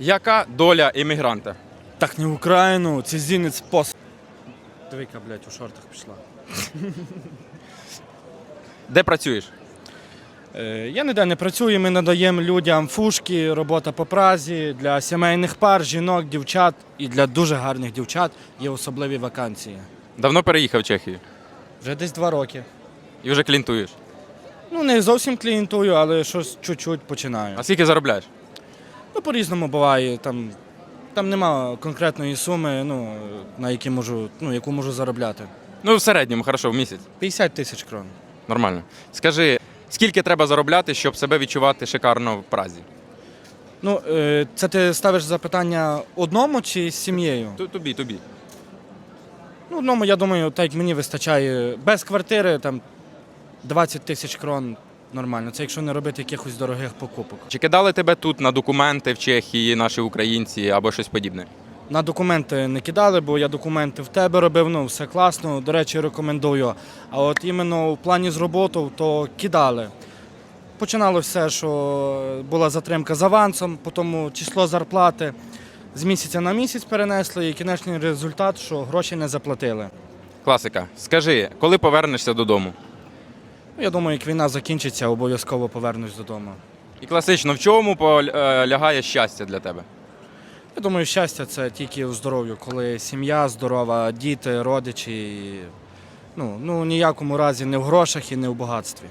Яка доля іммігранта? Так не в Україну, це зінець пос. Дивіться, блядь, у шортах пішла. Де працюєш? Е, я ніде не працюю, ми надаємо людям фушки, робота по празі для сімейних пар, жінок, дівчат і для дуже гарних дівчат є особливі вакансії. Давно переїхав в Чехію Вже десь два роки. і вже клієнтуєш. Ну, не зовсім клієнтую, але щось чуть-чуть починаю. А скільки заробляєш? Ну, по-різному буває. Там, там нема конкретної суми, ну, на які можу, ну, яку можу заробляти. Ну, в середньому, хорошо, в місяць. 50 тисяч крон. Нормально. Скажи, скільки треба заробляти, щоб себе відчувати шикарно в Празі? Ну, е, це ти ставиш запитання одному чи з сім'єю? Ту- Тобі, тобі. Ну, одному, я думаю, так як мені вистачає без квартири, там 20 тисяч крон нормально. Це якщо не робити якихось дорогих покупок. Чи кидали тебе тут на документи в Чехії, наші українці або щось подібне? На документи не кидали, бо я документи в тебе робив, ну все класно, до речі, рекомендую. А от іменно в плані з роботою, то кидали. Починало все, що була затримка з авансом, потім число зарплати з місяця на місяць перенесли, і кінечний результат, що гроші не заплатили. Класика. Скажи, коли повернешся додому? Ну, Я думаю, як війна закінчиться, обов'язково повернусь додому. І класично, в чому полягає щастя для тебе? Я думаю, щастя це тільки у здоров'ю, коли сім'я здорова, діти, родичі. Ну, ну ніякому разі не в грошах і не в багатстві.